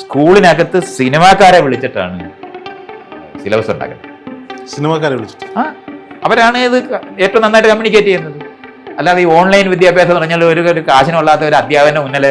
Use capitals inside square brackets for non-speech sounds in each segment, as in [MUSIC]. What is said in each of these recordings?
സ്കൂളിനകത്ത് സിനിമാക്കാരെ വിളിച്ചിട്ടാണ് syllabus ഉണ്ടാക്കുന്നത്. സിനിമാക്കാരെ വിളിച്ചിട്ട്. ആ അവരാണ് ഇത് ഏറ്റവും നന്നായിട്ട് കമ്മ്യൂണിക്കേറ്റ് ചെയ്യുന്നത്. അല്ലാതെ ഈ ഓൺലൈൻ വിദ്യാഭ്യാസം എന്ന് പറഞ്ഞാൽ ഒരു ഒരു കാശിനുള്ളാത്ത ഒരു അധ്യാപന മുന്നിൽ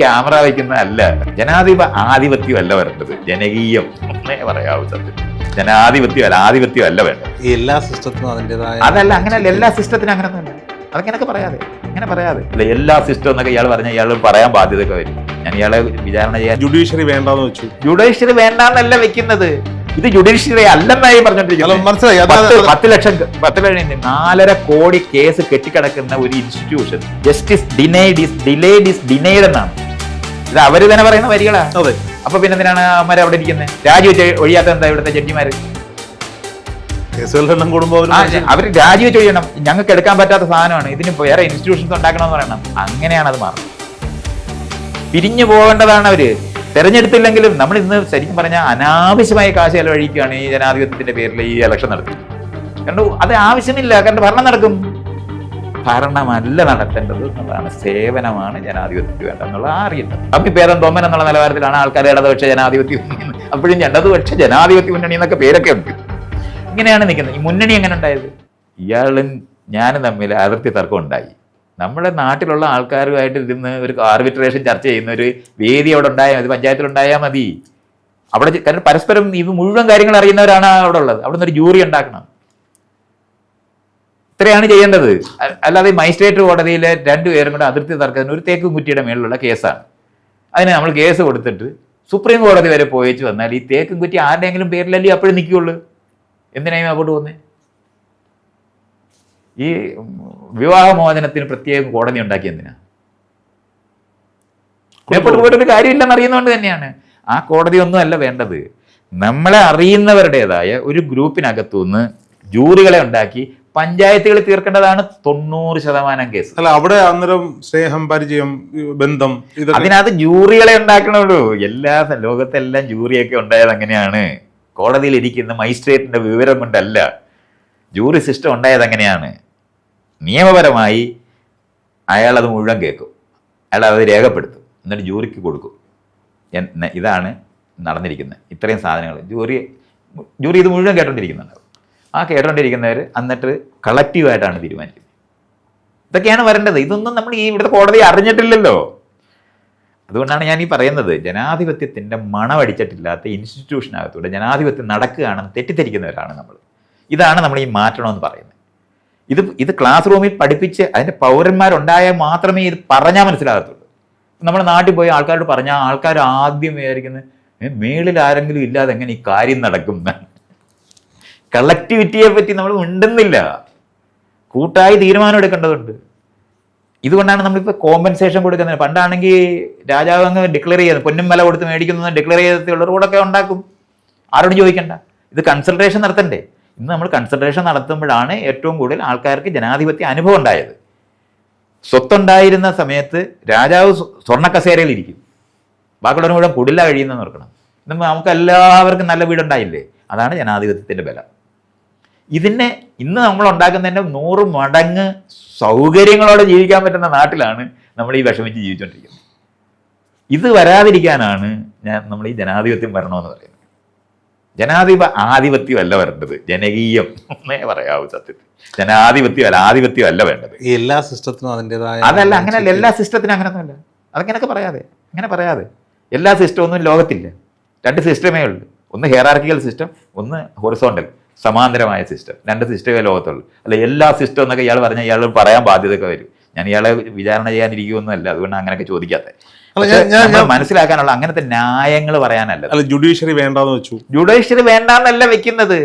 ക്യാമറ വയ്ക്കുന്ന അല്ല ജനാധിപ ആധിപത്യം അല്ല വരേണ്ടത് ജനകീയം ഒന്നേ പറയാവൂ സത്യം. ജനാധിപത്യം അല്ല ആധിപത്യം അല്ല വേണ്ടത് എല്ലാ സിസ്റ്റത്തിനും അതിന്റെതായ അതല്ല അങ്ങനെയല്ല. എല്ലാ സിസ്റ്റത്തിനും അങ്ങനെ തന്നെ അതങ്ങനെയൊക്കെ പറയാതെ. അങ്ങനെ പറയാതെ. അല്ല എല്ലാ സിസ്റ്റം എന്നൊക്കെ ഇയാൾ പറഞ്ഞാൽ ഇയാൾ പറയാൻ ബാധ്യതയൊക്കെ വരും. ഞാൻ ഇയാളെ വിചാരണ ചെയ്യാൻ ജുഡീഷ്യറി വേണ്ടെന്ന് വെച്ചു. ജുഡീഷ്യറി വേണ്ടെന്നല്ല വെക്കുന്നത്. ഇത് ജുഡീഷ്യറി അല്ലെന്നായി അല്ല പറഞ്ഞോണ്ടിരിക്കുന്നത് പത്ത് ലക്ഷം പത്ത് ലക്ഷം നാലര കോടി കേസ് കെട്ടിക്കിടക്കുന്ന ഒരു institution justice denied is delayed is denied എന്നാണ്. ഇത് അവർ തന്നെ പറയുന്ന വരികളാ. അതെ. അപ്പൊ പിന്നെ എന്തിനാണ് അവന്മാർ അവിടെ ഇരിക്കുന്നത് രാജിവെച്ച് ഒഴിയാത്ത എന്താ ഇവിടുത്തെ ജഡ്ജിമാര്? എണ്ണം കൂടുമ്പോൾ അവർ അവർ രാജിവെച്ച് ഒഴിയണം. ഞങ്ങൾക്ക് എടുക്കാൻ പറ്റാത്ത സാധനമാണ്. ഇതിന് വേറെ ഇൻസ്റ്റിറ്റ്യൂഷൻസ് ഉണ്ടാക്കണമെന്ന് പറയണം. അങ്ങനെയാണ് അത് മാറുന്നത്. പിരിഞ്ഞു പോകേണ്ടതാണ് അവർ. തെരഞ്ഞെടുത്തില്ലെങ്കിലും നമ്മൾ ഇന്ന് ശരിക്കും പറഞ്ഞാൽ അനാവശ്യമായ കാശ് ചെലവഴിക്കുകയാണ് ഈ ജനാധിപത്യത്തിന്റെ പേരിൽ ഈ ഇലക്ഷൻ നടത്തി. കാരണം അത് ആവശ്യമില്ല. കാരണം ഭരണം നടക്കും. ഭരണമല്ല നടത്തേണ്ടത് എന്നുള്ളതാണ് സേവനമാണ് ജനാധിപത്യത്തിന് വേണ്ടത് എന്നുള്ള അറിയേണ്ടത് ഭേദം തോമൻ എന്നുള്ള നിലവാരത്തിലാണ് ആൾക്കാർ ഇടതുപക്ഷ ജനാധിപത്യ അപ്പോഴും ഇടതുപക്ഷ ജനാധിപത്യ മുന്നണി എന്നൊക്കെ പേരൊക്കെ ഉണ്ട്. ഇങ്ങനെയാണ് നിൽക്കുന്നത്. ഈ മുന്നണി എങ്ങനെ ഉണ്ടായത്? ഇയാളും ഞാനും തമ്മിൽ അതിർത്തി തർക്കം ഉണ്ടായി. നമ്മുടെ നാട്ടിലുള്ള ആൾക്കാരുമായിട്ട് ഇരുന്ന് ഒരു ആർബിട്രേഷൻ ചർച്ച ചെയ്യുന്ന ഒരു വേദി അവിടെ ഉണ്ടായാൽ മതി പഞ്ചായത്തിൽ ഉണ്ടായാൽ മതി. അവിടെ കാരണം പരസ്പരം ഇത് മുഴുവൻ കാര്യങ്ങൾ അറിയുന്നവരാണ് അവിടെ ഉള്ളത്. അവിടെ ഒരു ജൂറി ഉണ്ടാക്കണം. ഇത്രയാണ് ചെയ്യേണ്ടത്. അല്ലാതെ മജിസ്ട്രേറ്റ് കോടതിയിലെ രണ്ടുപേരും കൂടെ അതിർത്തി തർക്കത്തിന് ഒരു തേക്ക് കുറ്റിയുടെ മേളിലുള്ള കേസാണ്. അതിന് നമ്മൾ കേസ് കൊടുത്തിട്ട് സുപ്രീം കോടതി വരെ പോയിച്ച് വന്നാൽ ഈ തേക്കും കുറ്റി ആരുടെയെങ്കിലും പേരിലല്ലേ അപ്പോഴും നിൽക്കുകയുള്ളൂ? എന്തിനായി അങ്ങോട്ട് പോകുന്നത് ഈ വിവാഹമോചനത്തിന് പ്രത്യേകം കോടതി ഉണ്ടാക്കി എന്തിനാ? എപ്പോഴും പോയിട്ട് ഒരു കാര്യമില്ലെന്ന് അറിയുന്നതുകൊണ്ട് തന്നെയാണ്. ആ കോടതി ഒന്നും അല്ല വേണ്ടത്. നമ്മളെ അറിയുന്നവരുടേതായ ഒരു ഗ്രൂപ്പിനകത്തുനിന്ന് ജൂറികളെ ഉണ്ടാക്കി പഞ്ചായത്തുകൾ തീർക്കേണ്ടതാണ് തൊണ്ണൂറ് ശതമാനം കേസ്. അല്ല അവിടെ അന്നേരം സ്നേഹം പരിചയം ബന്ധം അതിനകത്ത് ജൂറികളെ ഉണ്ടാക്കണുള്ളൂ. എല്ലാ ലോകത്തെല്ലാം ജൂറിയൊക്കെ ഉണ്ടായത് അങ്ങനെയാണ്. കോടതിയിൽ ഇരിക്കുന്ന മജിസ്ട്രേറ്റിന്റെ വിവരം കൊണ്ടല്ല. ജൂറി സിസ്റ്റം ഉണ്ടായത് അങ്ങനെയാണ്. നിയമപരമായി അയാളത് മുഴുവൻ കേൾക്കും. അയാൾ അത് രേഖപ്പെടുത്തും. എന്നിട്ട് ജൂറിക്ക് കൊടുക്കും. ഇതാണ് നടന്നിരിക്കുന്നത്. ഇത്രയും സാധനങ്ങൾ. ജൂറി ജൂറി ഇത് മുഴുവൻ കേട്ടോണ്ടിരിക്കുന്നുണ്ട്. ആ കേട്ടോണ്ടിരിക്കുന്നവർ എന്നിട്ട് കളക്റ്റീവായിട്ടാണ് തീരുമാനിക്കുന്നത്. ഇതൊക്കെയാണ് വരേണ്ടത്. ഇതൊന്നും നമ്മൾ ഈ ഇവിടുത്തെ കോടതി അറിഞ്ഞിട്ടില്ലല്ലോ. അതുകൊണ്ടാണ് ഞാൻ ഈ പറയുന്നത്. ജനാധിപത്യത്തിന്റെ മണമടിച്ചിട്ടില്ലാത്ത ഇൻസ്റ്റിറ്റ്യൂഷനകത്തൂടെ ജനാധിപത്യം നടക്കുകയാണെന്ന് തെറ്റിദ്ധരിക്കുന്നവരാണ് നമ്മൾ. ഇതാണ് നമ്മൾ ഈ മാറ്റണമെന്ന് പറയുന്നത്. ഇത് ഇത് ക്ലാസ് റൂമിൽ പഠിപ്പിച്ച് അതിന്റെ പൗരന്മാരുണ്ടായാൽ മാത്രമേ ഇത് പറഞ്ഞാൽ മനസ്സിലാകത്തുള്ളൂ. നമ്മുടെ നാട്ടിൽ പോയി ആൾക്കാരോട് പറഞ്ഞാൽ ആൾക്കാർ ആദ്യം വിചാരിക്കുന്നത് മേളിൽ ആരെങ്കിലും ഇല്ലാതെ എങ്ങനെ ഈ കാര്യം നടക്കും? കളക്ടിവിറ്റിയെ പറ്റി നമ്മൾ ഉണ്ടെന്നില്ല കൂട്ടായി തീരുമാനം എടുക്കേണ്ടതുണ്ട്. ഇതുകൊണ്ടാണ് നമ്മളിപ്പോൾ കോമ്പൻസേഷൻ കൊടുക്കുന്നത്. പണ്ടാണെങ്കിൽ രാജാവ് അങ്ങ് ഡിക്ലെയർ ചെയ്യുന്നത് പൊന്നും വില കൊടുത്ത് മേടിക്കുന്നത് ഡിക്ലെയർ ചെയ്തിട്ടുള്ള റോഡൊക്കെ ഉണ്ടാക്കും. ആരോടും ചോദിക്കണ്ട. ഇത് കൺസൾട്ടേഷൻ നടത്തണ്ടേ. ഇന്ന് നമ്മൾ കൺസൾട്ടേഷൻ നടത്തുമ്പോഴാണ് ഏറ്റവും കൂടുതൽ ആൾക്കാർക്ക് ജനാധിപത്യ അനുഭവം ഉണ്ടായത്. സ്വത്തുണ്ടായിരുന്ന സമയത്ത് രാജാവ് സ്വർണക്കസേരയിലിരിക്കും ബാക്കിയുള്ളവർ മുഴുവൻ കുടില്ല കഴിയുന്നെന്ന് ഓർക്കണം ഇന്ന് നമുക്ക് എല്ലാവർക്കും നല്ല വീടുണ്ടായില്ലേ? അതാണ് ജനാധിപത്യത്തിന്റെ ബലം. ഇതിനെ ഇന്ന് നമ്മൾ ഉണ്ടാക്കുന്നതിന്റെ നൂറ് മടങ്ങ് സൗകര്യങ്ങളോടെ ജീവിക്കാൻ പറ്റുന്ന നാട്ടിലാണ് നമ്മൾ ഈ വിഷമിച്ച് ജീവിച്ചുകൊണ്ടിരിക്കുന്നത് ഇത് വരാതിരിക്കാനാണ് ഞാൻ നമ്മൾ ഈ ജനാധിപത്യം വരണമെന്ന് പറയുന്നത്. ജനാധിപ ആധിപത്യം അല്ല വരേണ്ടത് ജനകീയം എന്നേ പറയാവൂ സത്യത്തിൽ. ജനാധിപത്യം അല്ല ആധിപത്യം അല്ല വേണ്ടത് എല്ലാ സിസ്റ്റത്തിനും അതിന്റെതായ അതല്ല അങ്ങനെയല്ല എല്ലാ സിസ്റ്റത്തിനും അങ്ങനെയൊന്നുമല്ല അതങ്ങനെയൊക്കെ പറയാതെ അങ്ങനെ പറയാതെ. എല്ലാ സിസ്റ്റമൊന്നും ലോകത്തില്ല. രണ്ട് സിസ്റ്റമേ ഉള്ളൂ. ഒന്ന് ഹെയറാർക്കിക്കൽ സിസ്റ്റം ഒന്ന് ഹൊറിസോണ്ടൽ സമാന്തരമായ സിസ്റ്റം രണ്ട് സിസ്റ്റമേ ലോകത്തുള്ളൂ. അല്ല എല്ലാ സിസ്റ്റം എന്നൊക്കെ ഇയാൾ പറഞ്ഞാൽ ഇയാൾ പറയാൻ ബാധ്യതയൊക്കെ വരും. ഞാൻ ഇയാളെ വിചാരണ ചെയ്യാനിരിക്കുമെന്നല്ല അതുകൊണ്ട് അങ്ങനെയൊക്കെ ചോദിക്കാത്തത് മനസ്സിലാക്കാനുള്ള അങ്ങനത്തെ ന്യായങ്ങൾ പറയാനല്ല. അല്ല ജുഡീഷ്യറി വേണ്ടെന്ന് വെച്ചു. ജുഡീഷ്യറി വേണ്ടെന്നല്ല വെക്കുന്നത്.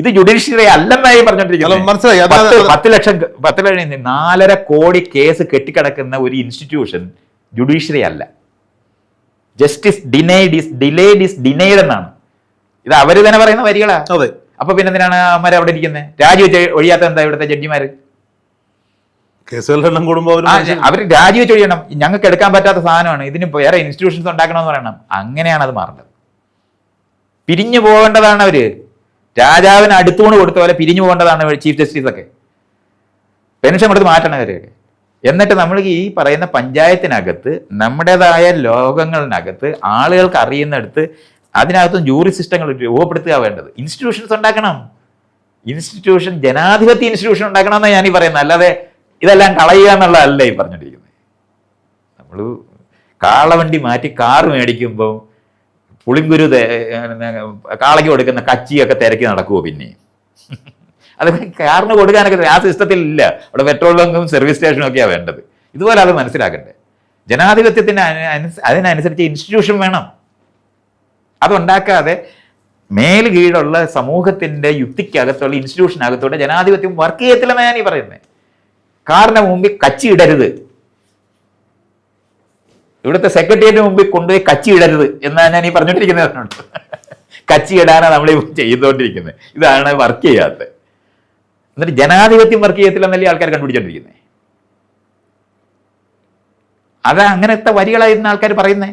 ഇത് ജുഡീഷ്യറി അല്ലെന്നായി അല്ല പറഞ്ഞോണ്ടിരിക്കുന്നത് പത്ത് ലക്ഷം പത്ത് ലക്ഷം നാലര കോടി കേസ് കെട്ടിക്കിടക്കുന്ന ഒരു ഇൻസ്റ്റിറ്റ്യൂഷൻ ജുഡീഷ്യറി അല്ല. Justice denied is delayed is denied എന്നാണ്. ഇത് അവർ തന്നെ പറയുന്ന വരികളാ. അപ്പൊ പിന്നെ എന്തിനാണ് അവന്മാർ അവിടെ ഇരിക്കുന്നത് രാജിവെച്ച് ഒഴിയാത്ത എന്താ ഇവിടുത്തെ ജഡ്ജിമാര് കേസുകളുടെ എണ്ണം കൂടുമ്പോൾ അവർ അവർ രാജിവെച്ച് ഒഴിയണം. ഞങ്ങൾക്ക് എടുക്കാൻ പറ്റാത്ത സാധനമാണ്. ഇതിന് വേറെ ഇൻസ്റ്റിറ്റ്യൂഷൻസ് ഉണ്ടാക്കണമെന്ന് പറയണം. അങ്ങനെയാണ് അത് മാറേണ്ടത് പിരിഞ്ഞു പോകേണ്ടതാണ് അവർ. രാജാവിന് അടുത്തുകൊണ്ട് കൊടുത്ത പോലെ പിരിഞ്ഞു പോകേണ്ടതാണ് ചീഫ് ജസ്റ്റിസ് ഒക്കെ. പെൻഷൻ കൊടുത്ത് മാറ്റണം അവർ. എന്നിട്ട് നമ്മൾ ഈ പറയുന്ന പഞ്ചായത്തിനകത്ത് നമ്മുടേതായ ലോകങ്ങളിനകത്ത് ആളുകൾക്ക് അറിയുന്നിടത്ത് അതിനകത്തും ജൂറി സിസ്റ്റങ്ങൾ രൂപപ്പെടുത്തുക വേണ്ടത്. ഇൻസ്റ്റിറ്റ്യൂഷൻസ് ഉണ്ടാക്കണം. ഇൻസ്റ്റിറ്റ്യൂഷൻ ജനാധിപത്യ ഇൻസ്റ്റിറ്റ്യൂഷൻ ഉണ്ടാക്കണം എന്നാണ് ഞാൻ ഈ പറയുന്നത്. അല്ലാതെ ഇതെല്ലാം കളയുക എന്നുള്ളതല്ല ഈ പറഞ്ഞിരിക്കുന്നത്. നമ്മൾ കാളവണ്ടി മാറ്റി കാറ് മേടിക്കുമ്പോൾ പുളിങ്കുരു കാളയ്ക്ക് കൊടുക്കുന്ന കച്ചിയൊക്കെ തിരക്കി നടക്കുമോ പിന്നെ? അത് കാറിന് കൊടുക്കാനൊക്കെ ആ സിസ്റ്റത്തിൽ ഇല്ല അവിടെ പെട്രോൾ ബങ്കും സർവീസ് സ്റ്റേഷനും ഒക്കെയാണ് വേണ്ടത്. ഇതുപോലെ അത് മനസ്സിലാക്കണ്ടേ? ജനാധിപത്യത്തിന് അതിനനുസരിച്ച് ഇൻസ്റ്റിറ്റ്യൂഷൻ വേണം. അതുണ്ടാക്കാതെ മേൽ കീഴുള്ള സമൂഹത്തിന്റെ യുക്തിക്കകത്തുള്ള ഇൻസ്റ്റിറ്റ്യൂഷനകത്തോടെ ജനാധിപത്യം വർക്ക് ചെയ്യത്തില്ലെന്നാണ് ഞാൻ ഈ പറയുന്നത് കാറിന്റെ മുമ്പിൽ കച്ചി ഇടരുത്. ഇവിടുത്തെ സെക്രട്ടേറിയറ്റിന് മുമ്പിൽ കൊണ്ടുപോയി കച്ചി ഇടരുത് എന്നാണ് ഞാൻ ഈ പറഞ്ഞുകൊണ്ടിരിക്കുന്നത്. അതിനോട് കച്ചി ഇടാനാണ് നമ്മൾ ചെയ്തുകൊണ്ടിരിക്കുന്നത്. ഇതാണ് വർക്ക് ചെയ്യാത്തത്. എന്നിട്ട് ജനാധിപത്യം വർക്ക് ചെയ്യത്തില്ലെന്നല്ലേ ആൾക്കാർ കണ്ടുപിടിച്ചോണ്ടിരിക്കുന്നത് അത് അങ്ങനത്തെ വരികളായിരുന്ന ആൾക്കാർ പറയുന്നേ.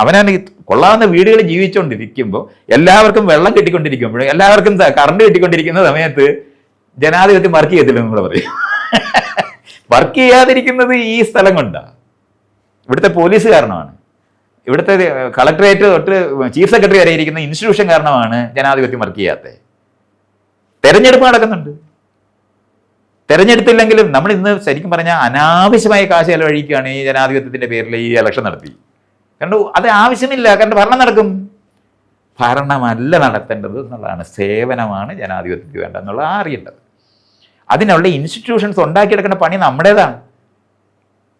അവനാണ് കൊള്ളാവുന്ന വീടുകൾ ജീവിച്ചുകൊണ്ടിരിക്കുമ്പോൾ എല്ലാവർക്കും വെള്ളം കിട്ടിക്കൊണ്ടിരിക്കുമ്പോഴും എല്ലാവർക്കും കറണ്ട് കിട്ടിക്കൊണ്ടിരിക്കുന്ന സമയത്ത് ജനാധിപത്യം വർക്ക് ചെയ്യത്തില്ലെന്ന് നമ്മൾ പറയും. [LAUGHS] വർക്ക് ചെയ്യാതിരിക്കുന്നത് ഈ സ്ഥലം കൊണ്ടാണ് ഇവിടുത്തെ പോലീസ് കാരണമാണ്. ഇവിടുത്തെ കളക്ടറേറ്റ് തൊട്ട് ചീഫ് സെക്രട്ടറി വരെ ഇരിക്കുന്ന ഇൻസ്റ്റിറ്റ്യൂഷൻ കാരണമാണ് ജനാധിപത്യം വർക്ക് ചെയ്യാത്തത് തെരഞ്ഞെടുപ്പ് നടക്കുന്നുണ്ട്. തെരഞ്ഞെടുത്തില്ലെങ്കിലും നമ്മൾ ഇന്ന് ശരിക്കും പറഞ്ഞാൽ അനാവശ്യമായ കാശ് ചെലവഴിക്കുകയാണ് ഈ ജനാധിപത്യത്തിന്റെ പേരിൽ ഈ ഇലക്ഷൻ നടത്തി. കണ്ടു? അത് ആവശ്യമില്ല. കാരണം ഭരണം നടക്കും. ഭരണമല്ല നടത്തേണ്ടത് എന്നുള്ളതാണ് സേവനമാണ് ജനാധിപത്യത്തിന് വേണ്ടത് എന്നുള്ളത് അറിയേണ്ടത്. അതിനുള്ള ഇൻസ്റ്റിറ്റ്യൂഷൻസ് ഉണ്ടാക്കിയെടുക്കേണ്ട പണി നമ്മുടേതാണ്.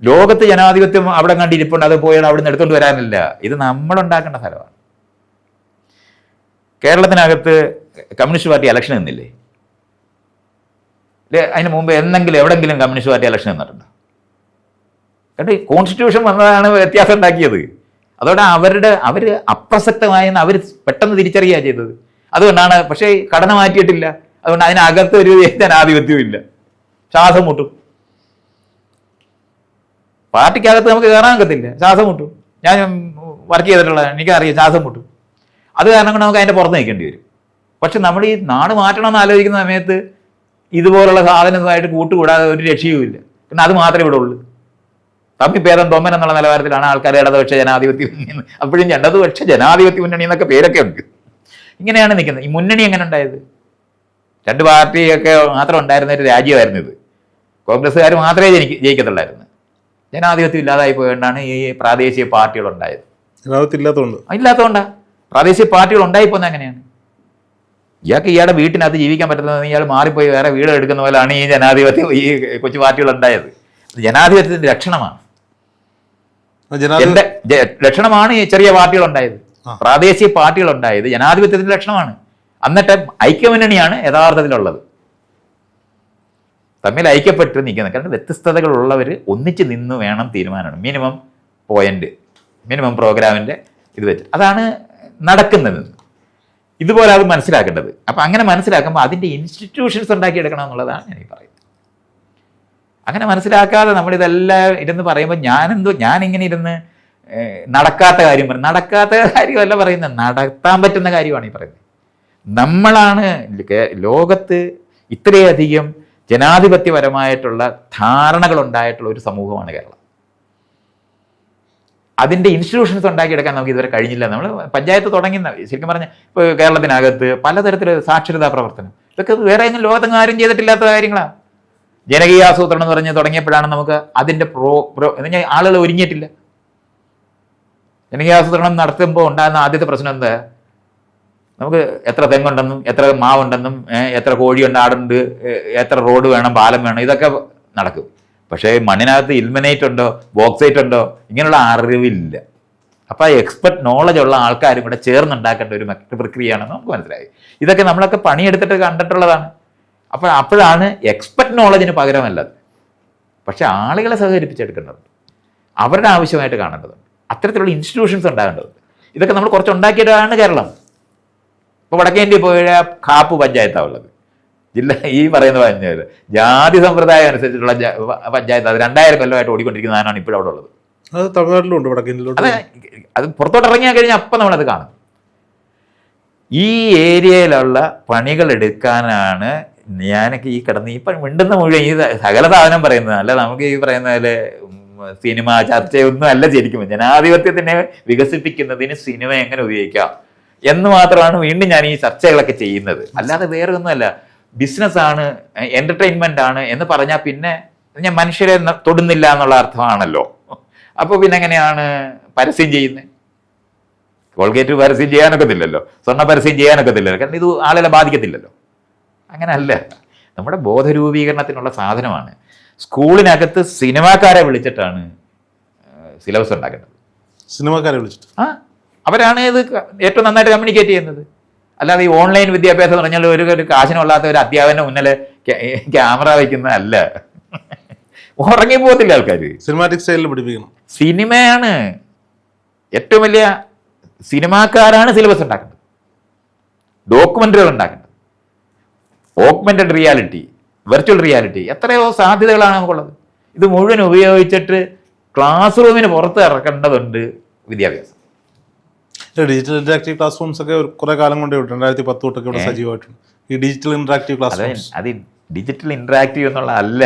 ലോകത്ത് ജനാധിപത്യം അവിടെ കണ്ട് ഇരിപ്പുണ്ട് അത് പോയാൽ അവിടെ നിന്ന് എടുത്തുകൊണ്ട് വരാനില്ല. ഇത് നമ്മൾ ഉണ്ടാക്കേണ്ട സ്ഥലമാണ്. കേരളത്തിനകത്ത് കമ്മ്യൂണിസ്റ്റ് പാർട്ടി ഇലക്ഷൻ നിന്നില്ലേ? അതിന് മുമ്പ് എന്തെങ്കിലും എവിടെങ്കിലും കമ്മ്യൂണിസ്റ്റ് പാർട്ടി ഇലക്ഷൻ നിന്നിട്ടുണ്ടോ? കണ്ട് കോൺസ്റ്റിറ്റ്യൂഷൻ വന്നതാണ് വ്യത്യാസം ഉണ്ടാക്കിയത്. അതോടെ അവരുടെ അവർ അപ്രസക്തമായെന്ന് അവർ പെട്ടെന്ന് തിരിച്ചറിയുക ചെയ്തത്. അതുകൊണ്ടാണ് പക്ഷേ കടന മാറ്റിയിട്ടില്ല. അതുകൊണ്ട് അതിനകത്ത് ഒരു ജനാധിപത്യവും ഇല്ല. ശ്വാസം മുട്ടും. പാർട്ടിക്കകത്ത് നമുക്ക് കയറാൻ ഒക്കത്തില്ല. ശ്വാസം മുട്ടും. ഞാൻ വർക്ക് ചെയ്തിട്ടുള്ള എനിക്കറിയാം ശ്വാസം മുട്ടും. അത് കാരണം കൊണ്ട് നമുക്ക് അതിന്റെ പുറത്ത് നിൽക്കേണ്ടി വരും. പക്ഷെ നമ്മൾ ഈ നാട് മാറ്റണമെന്ന് ആലോചിക്കുന്ന സമയത്ത് ഇതുപോലുള്ള സാധനമായിട്ട് കൂട്ടുകൂടാതെ ഒരു രക്ഷയുമില്ല പിന്നെ അത് മാത്രമേ ഇവിടെ ഉള്ളൂ. തമ്മിപ്പേദം തൊമ്മൻ എന്നുള്ള നിലവാരത്തിലാണ് ആൾക്കാർ ഇടതുപക്ഷ ജനാധിപത്യ മുന്നണി. അപ്പോഴും ഇടതുപക്ഷ ജനാധിപത്യ മുന്നണി എന്നൊക്കെ പേരൊക്കെ ഉണ്ട്. ഇങ്ങനെയാണ് നിൽക്കുന്നത്. ഈ മുന്നണി എങ്ങനെ ഉണ്ടായത്? രണ്ട് പാർട്ടിയൊക്കെ മാത്രം ഉണ്ടായിരുന്ന ഒരു രാജ്യമായിരുന്നു ഇത്. കോൺഗ്രസ്സുകാർ മാത്രമേ ജനിക്ക ജയിക്കത്തുള്ളായിരുന്നു. ജനാധിപത്യം ഇല്ലാതായി പോയതുകൊണ്ടാണ് ഈ പ്രാദേശിക പാർട്ടികൾ ഉണ്ടായത് ജനാധിപത്യമില്ലാത്തതുകൊണ്ട് ഇല്ലാത്തതുകൊണ്ടാ. പ്രാദേശിക പാർട്ടികൾ ഉണ്ടായിപ്പോന്ന് അങ്ങനെയാണ് ഇയാൾക്ക് ഇയാളുടെ വീട്ടിനകത്ത് ജീവിക്കാൻ പറ്റുന്നത് ഇയാൾ മാറിപ്പോയി വേറെ വീട് എടുക്കുന്ന പോലെയാണ് ഈ ജനാധിപത്യം ഈ കൊച്ചു പാർട്ടികൾ ഉണ്ടായത് ജനാധിപത്യത്തിന്റെ ലക്ഷണമാണ്. എന്റെ ലക്ഷണമാണ് ഈ ചെറിയ പാർട്ടികൾ ഉണ്ടായത് പ്രാദേശിക പാർട്ടികൾ ഉണ്ടായത് ജനാധിപത്യത്തിന്റെ ലക്ഷണമാണ്. എന്നിട്ട് ഐക്യമുന്നണിയാണ് യഥാർത്ഥത്തിലുള്ളത്. തമ്മിൽ ഐക്യപ്പെട്ട് നിൽക്കുന്നത് കാരണം വ്യത്യസ്തതകളുള്ളവർ ഒന്നിച്ച് നിന്ന് വേണം തീരുമാനമാണ് മിനിമം പോയിന്റ് മിനിമം പ്രോഗ്രാമിന്റെ ഇത് വെച്ച്. അതാണ് നടക്കുന്നത്. ഇതുപോലെ അത് മനസ്സിലാക്കേണ്ടത്. അപ്പം അങ്ങനെ മനസ്സിലാക്കുമ്പോൾ അതിന്റെ ഇൻസ്റ്റിറ്റ്യൂഷൻസ് ഉണ്ടാക്കിയെടുക്കണം എന്നുള്ളതാണ് ഈ പറയുന്നത്. അങ്ങനെ മനസ്സിലാക്കാതെ നമ്മളിതെല്ലാം ഇരുന്ന് പറയുമ്പോൾ ഞാനെന്തോ ഞാനിങ്ങനെ ഇരുന്ന് നടക്കാത്ത കാര്യം പറയും നടക്കാത്ത കാര്യമല്ല പറയുന്നത്. നടത്താൻ പറ്റുന്ന കാര്യമാണ് ഈ പറയുന്നത്. നമ്മളാണ് ലോകത്ത് ഇത്രയധികം ജനാധിപത്യപരമായിട്ടുള്ള ധാരണകൾ ഉണ്ടായിട്ടുള്ള ഒരു സമൂഹമാണ് കേരളം. അതിന്റെ ഇൻസ്റ്റിറ്റ്യൂഷൻസ് ഉണ്ടാക്കിയെടുക്കാൻ നമുക്ക് ഇതുവരെ കഴിഞ്ഞില്ല. നമ്മൾ പഞ്ചായത്ത് തുടങ്ങുന്ന ശരിക്കും പറഞ്ഞാൽ ഇപ്പോൾ കേരളത്തിനകത്ത് പലതരത്തിലെ സാക്ഷരതാ പ്രവർത്തനം. ഇതൊക്കെ വേറെ എങ്ങും ലോകത്തെങ്ങും ആരും ചെയ്തിട്ടില്ലാത്ത കാര്യങ്ങളാണ് ജനകീയ ആസൂത്രണം എന്ന് പറഞ്ഞ് തുടങ്ങിയപ്പോഴാണ് നമുക്ക് അതിന്റെ പ്രോ പ്രോ എന്ന് പറഞ്ഞാൽ ആളുകൾ ഒരുങ്ങിയിട്ടില്ല. ജനകീയ ആസൂത്രണം നടത്തുമ്പോൾ ഉണ്ടാകുന്ന ആദ്യത്തെ പ്രശ്നം എന്താ? നമുക്ക് എത്ര തെങ്ങുണ്ടെന്നും എത്ര മാവുണ്ടെന്നും എത്ര കോഴിയുണ്ട് ആടുണ്ട് എത്ര റോഡ് വേണം പാലം വേണം ഇതൊക്കെ നടക്കും. പക്ഷേ മണ്ണിനകത്ത് ഇൽമിനേറ്റ് ഉണ്ടോ ബോക്സൈറ്റ് ഉണ്ടോ ഇങ്ങനെയുള്ള അറിവില്ല. അപ്പോൾ ആ എക്സ്പെർട്ട് നോളജ് ഉള്ള ആൾക്കാരും കൂടെ ചേർന്നുണ്ടാക്കേണ്ട ഒരു പ്രക്രിയയാണെന്ന് നമുക്ക് മനസ്സിലായി. ഇതൊക്കെ നമ്മളൊക്കെ പണിയെടുത്തിട്ട് കണ്ടിട്ടുള്ളതാണ്. അപ്പോൾ അപ്പോഴാണ് എക്സ്പെർട്ട് നോളജിന് പകരമല്ലത്. പക്ഷെ ആളുകളെ സഹകരിപ്പിച്ചെടുക്കേണ്ടതുണ്ട്. അവരുടെ ആവശ്യമായിട്ട് കാണേണ്ടതുണ്ട്. അത്തരത്തിലുള്ള ഇൻസ്റ്റിറ്റ്യൂഷൻസ് ഉണ്ടാകേണ്ടതുണ്ട്. ഇതൊക്കെ നമ്മൾ കുറച്ച് ഉണ്ടാക്കിയിട്ടാണ് കേരളം. ഇപ്പോൾ വടക്കേ ഇന്ത്യ പോയ കാപ്പ് പഞ്ചായത്താണ് ഉള്ളത്. ജില്ല ഈ പറയുന്ന പഞ്ചായത്ത് ജാതി സമ്പ്രദായം അനുസരിച്ചിട്ടുള്ള പഞ്ചായത്ത് അത് രണ്ടായിരം കൊല്ലമായിട്ട് ഓടിക്കൊണ്ടിരിക്കുന്ന സാധനമാണ് ഇപ്പോഴും അവിടെ ഉള്ളത്. അത് തമിഴ്നാട്ടിലുണ്ട് വടക്കേന്ത്യയിലോട്ട്. അത് അത് പുറത്തോട്ട് ഇറങ്ങിയാൽ കഴിഞ്ഞാൽ അപ്പം നമ്മളത് കാണും. ഈ ഏരിയയിലുള്ള പണികൾ എടുക്കാനാണ് ഞാനൊക്കെ ഈ കിടന്ന് ഈ മിണ്ടുന്ന മുഴുവൻ ഈ സകല സാധനം പറയുന്നത്. അല്ല നമുക്ക് ഈ പറയുന്ന പോലെ സിനിമ ചർച്ചയൊന്നും അല്ല ശരിക്കും. ജനാധിപത്യത്തിനെ വികസിപ്പിക്കുന്നതിന് സിനിമ എങ്ങനെ ഉപയോഗിക്കാം? എന്ന് മാത്രമാണ് വീണ്ടും ഞാൻ ഈ ചർച്ചകളൊക്കെ ചെയ്യുന്നത്. അല്ലാതെ വേറെ ഒന്നുമല്ല ബിസിനസ് ആണ് എന്റർടൈൻമെന്റ് ആണ് എന്ന് പറഞ്ഞാൽ പിന്നെ ഞാൻ മനുഷ്യരെ തൊടുന്നില്ല എന്നുള്ള അർത്ഥമാണല്ലോ. അപ്പോൾ പിന്നെ എങ്ങനെയാണ് പരസ്യം ചെയ്യുന്നത് കോൾഗേറ്റ് പരസ്യം ചെയ്യാനൊക്കത്തില്ലല്ലോ. സ്വർണ പരസ്യം ചെയ്യാനൊക്കത്തില്ലല്ലോ. കാരണം ഇത് ആളുകളെ ബാധിക്കത്തില്ലല്ലോ. അങ്ങനെ അല്ല നമ്മുടെ ബോധരൂപീകരണത്തിനുള്ള സാധനമാണ്. സ്കൂളിനകത്ത് സിനിമാക്കാരെ വിളിച്ചിട്ടാണ് സിലബസ് ഉണ്ടാക്കേണ്ടത്. സിനിമാക്കാരെ വിളിച്ചിട്ട്. ആ അവരാണ് ഇത് ഏറ്റവും നന്നായിട്ട് കമ്മ്യൂണിക്കേറ്റ് ചെയ്യുന്നത്. അല്ലാതെ ഈ ഓൺലൈൻ വിദ്യാഭ്യാസം എന്ന് പറഞ്ഞാൽ ഒരു ഒരു കാശിനുള്ളാത്ത ഒരു അധ്യാപന മുന്നിലെ ക്യാമറ വയ്ക്കുന്നതല്ല ഉറങ്ങിപ്പോകത്തില്ല ആൾക്കാർ സിനിമാറ്റിക് സ്റ്റൈലിൽ പഠിപ്പിക്കണം സിനിമയാണ് ഏറ്റവും വലിയ സിനിമാക്കാരാണ് സിലബസ് ഉണ്ടാക്കുന്നത്. ഡോക്യുമെന്ററികൾ ഉണ്ടാക്കുന്നത്. ഓഗ്മെന്റഡ് റിയാലിറ്റി വെർച്വൽ റിയാലിറ്റി എത്രയോ സാധ്യതകളാണ് നമുക്കുള്ളത്. ഇത് മുഴുവൻ ഉപയോഗിച്ചിട്ട് ക്ലാസ് റൂമിന് പുറത്ത് ഇറക്കേണ്ടതുണ്ട് വിദ്യാഭ്യാസം. ഡിജിറ്റൽ ഇന്ററാക്റ്റീവ് ക്ലാസ് റൂംസ് ഒക്കെ കുറെ കാലം കൊണ്ടേ ഉണ്ട് രണ്ടായിരത്തി പത്ത് തൊട്ടൊക്കെ ഇവിടെ സജീവമായിട്ടുണ്ട്. ഈ ഡിജിറ്റൽ ഇന്ററാക്റ്റീവ് ക്ലാസ് അത് ഡിജിറ്റൽ ഇന്ററാക്റ്റീവ് എന്നുള്ള അല്ല.